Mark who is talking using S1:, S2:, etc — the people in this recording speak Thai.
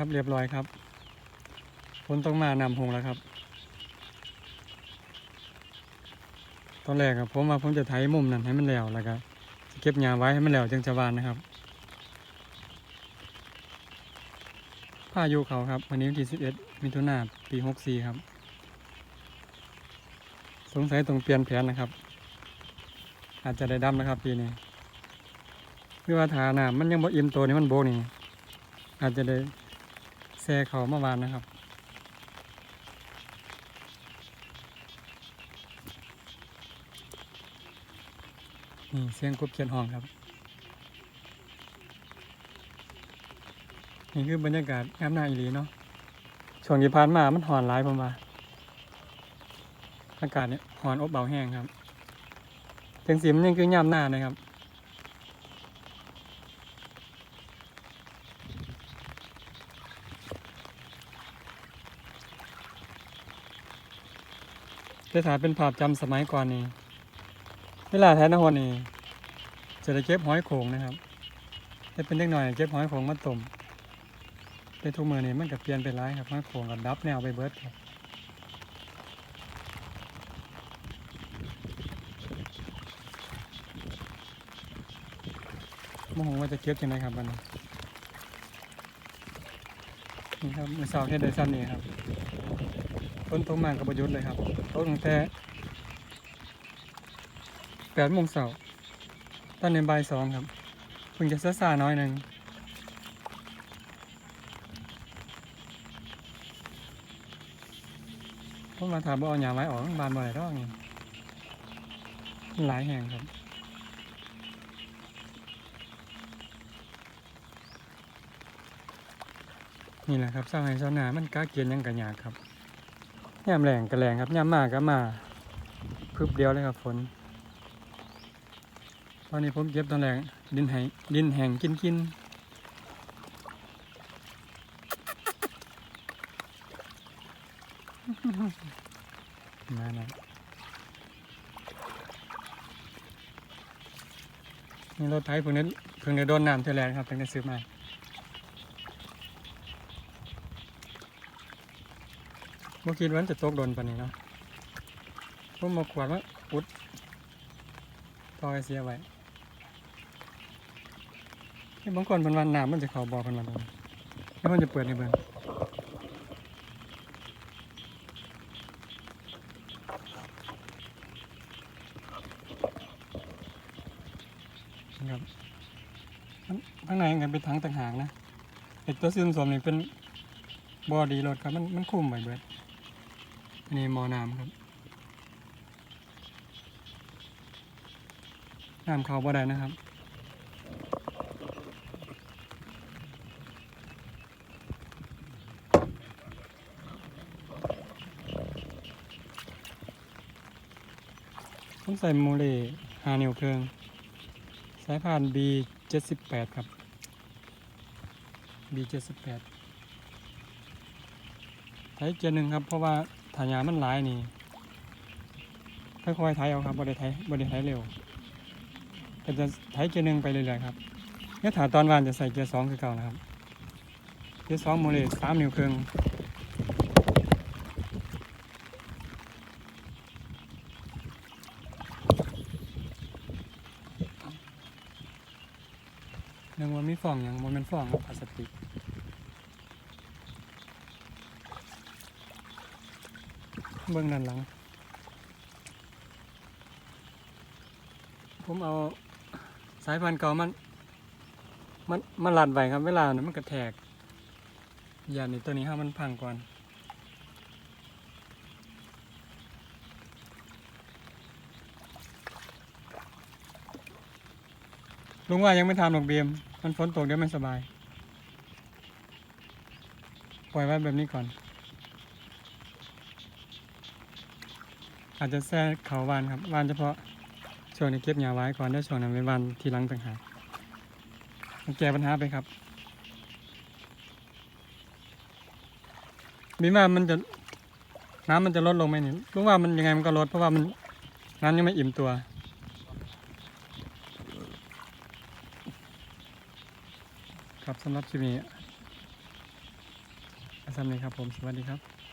S1: ครับเรียบร้อยครับฝนต้องมานำหงแล้วครับ ตอนแรกครับผมว่าผมจะไถมุมนั้นให้มันแล้วแล้วก็เก็บหญ้าไว้ให้มันแล้วจึงจะวานนะครับพายุเขาครับ วันนี้วันที่11มิถุนาปี64ครับ สงสัยต้องเปลี่ยนแผนนะครับ อาจจะได้ดำนะครับปีนี้คือว่าฐาน้ำมันยังบ่อิ่มตัวนี่มันโบนี่อาจจะได้ แซ่เขาเมื่อวานนะครับ นี่เสียงกบเขียนห้องครับ นี่คือบรรยากาศงามหน้าอีหลีเนาะช่วงที่ผ่านมามันหอนหลายผมว่าอากาศเนี่ยหอนอบเบาแห้งครับถึงสีมันยังคือยามหน้านะครับ แต่ถ้าเป็นภาพจำสมัยก่อนนี่เวลาแทนนครนี่จะได้เก็บหอยโขงนะครับแต่เป็นเล็กหน่อยเก็บหอยโขงมาต้มแต่ทุกมือนี่มันก็เปลี่ยนไปหลายครับหอยโขงกับดับแนวไปเบิดครับโมโหว่าจะเก็บยังไงครับมันนี่ครับมือสาวเฮ็ดได้ซ้ำนี่ครับ ต้นตกมากับประยุทธ์เลยครับต้นตั้งแต่แปดโมงเสาร์ตอนในบ่ายสองครับเพิ่งจะซาซาน้อยหนึ่งผมมาถามว่าเอาหยาไม้ออกบานบ่อยรอกนี่มันหลายแห่งครับนี่แหละครับเศร้าให้เศร้าหนามันกล้าเกียนยังกะยาครับ ยามแรงกะแรงครับยามมากก็มาพึบเดียวเลยครับฝน ตอนนี้ผมเก็บตอนแรกดินแห้งดินแห้งกินกินมานะนี่รถไถเพิ่งได้เพิ่งได้โดนน้ำเท่าแรครับเพิ่งได้ซื้อมา มื่อคิดว่ามันจะตกโดนปานนี้เนาะผมมาขวดว่าอุดตอไอเสียไว้นี่บางคนเป็นวันน้ำมันจะเขาบอกเป็นวันนั้แล้วมันจะเปิดในเบิร์นครับข้างข้างในกันเป็นถังต่างหากนะไอตัวซึมสมนี่เป็นบอดีรถครับมันมันคุ้มไว้เบิด อันนี้มอน้ำครับ น้ำเขาบ่ได้นะครับผมใส่โมเลหานิวเครื่อง สายพาน B 7 8ครับ B 7 8ไถเกียร์หนึ่งครับ เพราะว่า ถายามันหลายนี่ค่อยๆไถเอาครับบ่ได้ไถบ่ได้ไถเร็วก็จะไถเกียร์หนึ่งไปเรื่อยๆครับเนี่ยถาตอนวานจะใส่เกียร์สองคือเก่านะครับเกียร์สองโมเลสสามนิ้วเครื่องยังว่ามีฟองอย่างมันเป็นฟองครับพลาสติก เบื้องด้านหลัง ผมเอาสายพันธุ์เก่ามัน มันมันลัดไว้ครับ เวลานี่ยมันกระแทกอย่านี่ตัวนี้ห้ามันพังก่อนลุงว่ายังไม่ทำหรอกเบียม มันฝนตกเดี๋ยวไม่สบาย ปล่อยไว้แบบนี้ก่อน อาจจะแซ่เขาวานครับวานเฉพาะช่วงนี้เก็บหญ้าไว้ก่อนได้ช่วงนั้นเป็นวานทีหลังต่างหากแก้ปัญหาไปครับมีว่ามันจะน้ำมันจะลดลงไหมนี่ลุงว่ามันยังไงมันก็ลดเพราะว่ามันน้ำยังไม่อิ่มตัว ครับสำหรับคลิปนี้อาซ้ำนี้ครับผม สวัสดีครับ